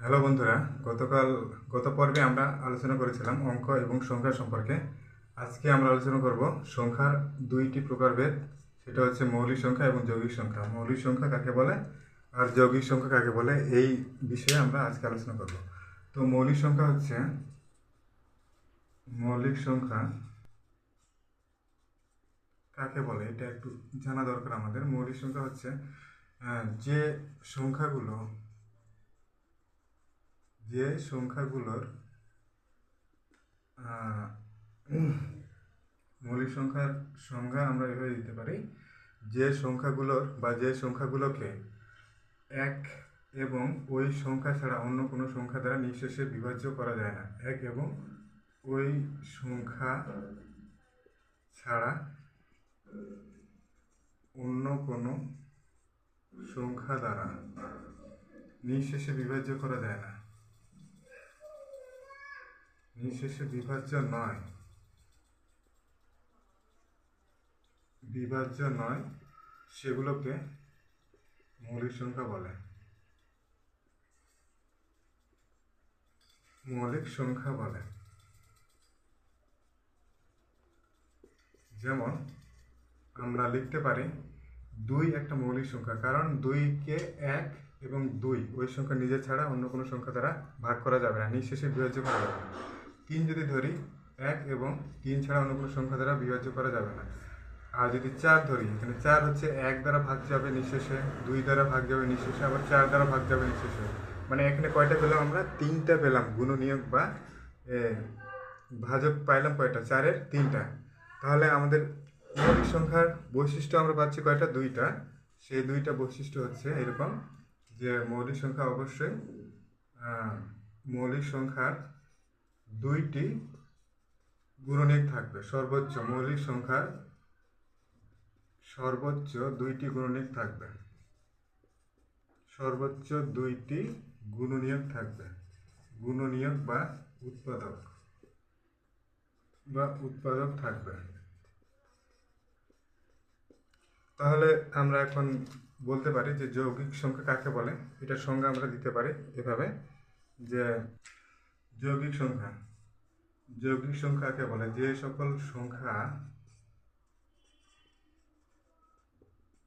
Hello বন্ধুরা, গতকাল, গত পর্বে আমরা আলোচনা করেছিলাম অঙ্ক এবং সংখ্যা সম্পর্কে। আজকে আমরা আলোচনা করব সংখ্যার দুইটি প্রকারভেদ সেটা হচ্ছে মৌলিক সংখ্যা এবং যৌগিক সংখ্যা। মৌলিক সংখ্যা কাকে বলে আর যৌগিক সংখ্যা কাকে বলে এই বিষয়ে আমরা আজকে আলোচনা করব। তো মৌলিক সংখ্যা হচ্ছে, মৌলিক সংখ্যা কাকে বলে, এটা একটু জানা দরকার আমাদের। মৌলিক সংখ্যা হচ্ছে যে সংখ্যাগুলো যে সংখ্যাগুলোর মৌলিক সংখ্যার সংজ্ঞা আমরা এভাবে দিতে পারি। যে সংখ্যাগুলোর বা যে সংখ্যাগুলোকে এক এবং ওই সংখ্যা ছাড়া অন্য কোনো সংখ্যা দ্বারা নিঃশেষে বিভাজ্য করা যায় না। এক এবং ওই সংখ্যা ছাড়া অন্য কোনো সংখ্যা দ্বারা নিঃশেষে বিভাজ্য করা যায় না। নিঃশেষে বিভাজ্য নয়। বিভাজ্য নয়, সেগুলোকে মৌলিক সংখ্যা বলে। মৌলিক সংখ্যা বলে। যেমন, আমরা লিখতে পারি দুই একটা মৌলিক সংখ্যা, কারণ দুইকে এক এবং দুই, ওই সংখ্যা নিজে ছাড়া অন্য কোনো সংখ্যা দ্বারা ভাগ করা যাবে না, নিঃশেষে বিভাজ্য করা যাবে তিন যদি ধরি, এক এবং তিন ছাড়া অন্য কোনো সংখ্যা দ্বারা বিভাজ্য করা যাবে না। আর যদি চার ধরি, এখানে চার হচ্ছে এক দ্বারা ভাগ যাবে নিঃশেষে, দুই দ্বারা ভাগ যাবে নিঃশেষে, আবার চার দ্বারা ভাগ যাবে নিঃশেষে। মানে এখানে কয়টা পেলাম আমরা? তিনটা পেলাম গুণনীয়ক বা ভাজক পাইলাম কয়টা? চারের তিনটা। তাহলে আমাদের মৌলিক সংখ্যার বৈশিষ্ট্য আমরা পাচ্ছি কয়টা? দুইটা। সেই দুইটা বৈশিষ্ট্য হচ্ছে এরকম যে মৌলিক সংখ্যা অবশ্যই মৌলিক সংখ্যার দুইটি গুণনীয়ক থাকবে। সর্বোচ্চ মৌলিক সংখ্যার সর্বোচ্চ দুইটি গুণনীয়ক থাকবে। সর্বোচ্চ দুইটি গুণনীয়ক থাকবে। গুণনীয়ক বা উৎপাদক। বা উৎপাদক থাকবে। তাহলে আমরা এখন বলতে পারি যে যৌগিক সংখ্যা কাকে বলে? এটার সংজ্ঞা আমরা দিতে পারি এভাবে যে যৌগিক সংখ্যা। যৌগিক সংখ্যাকে বলে যে সকল সংখ্যা,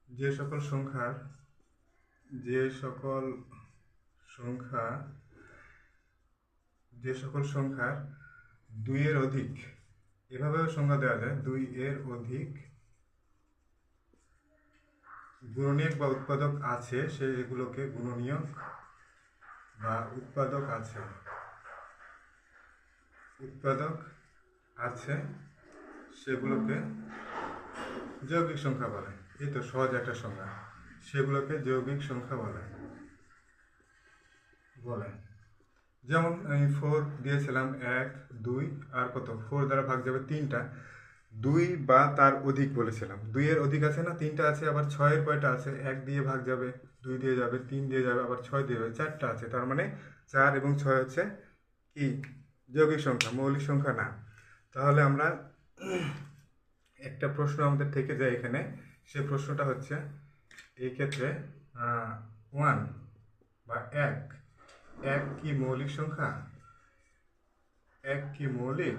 যে সকল সংখ্যার যে সকল সংখ্যা, যে সকল সংখ্যার দুইয়ের অধিক। এভাবেও সংখ্যা দেওয়া যায় দুই এর অধিক গুণনীয়ক বা উৎপাদক আছে সেগুলোকে গুণনীয়ক বা উৎপাদক আছে। উৎপাদক আছে, সেগুলোকে যৌগিক সংখ্যা বলে। এই তো সহজ একটা সংখ্যা সেগুলোকে যৌগিক সংখ্যা বলে। বলে। যেমন আমি ফোর দিয়েছিলাম এক, দুই, আর কত? ফোর দ্বারা ভাগ যাবে তিনটা। দুই বা তার অধিক বলেছিলাম। দুইয়ের অধিক আছে না? তিনটা আছে, আবার ছয়ের কয়টা আছে? এক দিয়ে ভাগ যাবে, দুই দিয়ে যাবে, তিন দিয়ে যাবে, আবার ছয় দিয়ে যাবে, চারটা আছে। তার মানে চার এবং ছয় হচ্ছে কি? যৌগিক সংখ্যা, মৌলিক সংখ্যা না। তাহলে আমরা একটা প্রশ্ন আমাদের থেকে যায় এখানে। সে প্রশ্নটা হচ্ছে, এই ক্ষেত্রে ওয়ান বা এক এক কি মৌলিক সংখ্যা? এক কি মৌলিক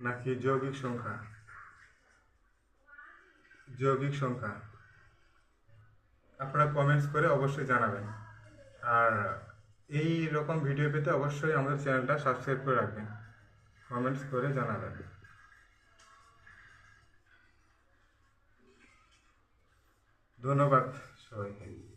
নাকি যৌগিক সংখ্যা? যৌগিক সংখ্যা। আপনারা কমেন্টস করে অবশ্যই জানাবেন। আর এই রকম ভিডিও পেতে অবশ্যই আমাদের চ্যানেলটা সাবস্ক্রাইব করে রাখবেন। কমেন্টস করে জানাবেন। ধন্যবাদ সবাইকে।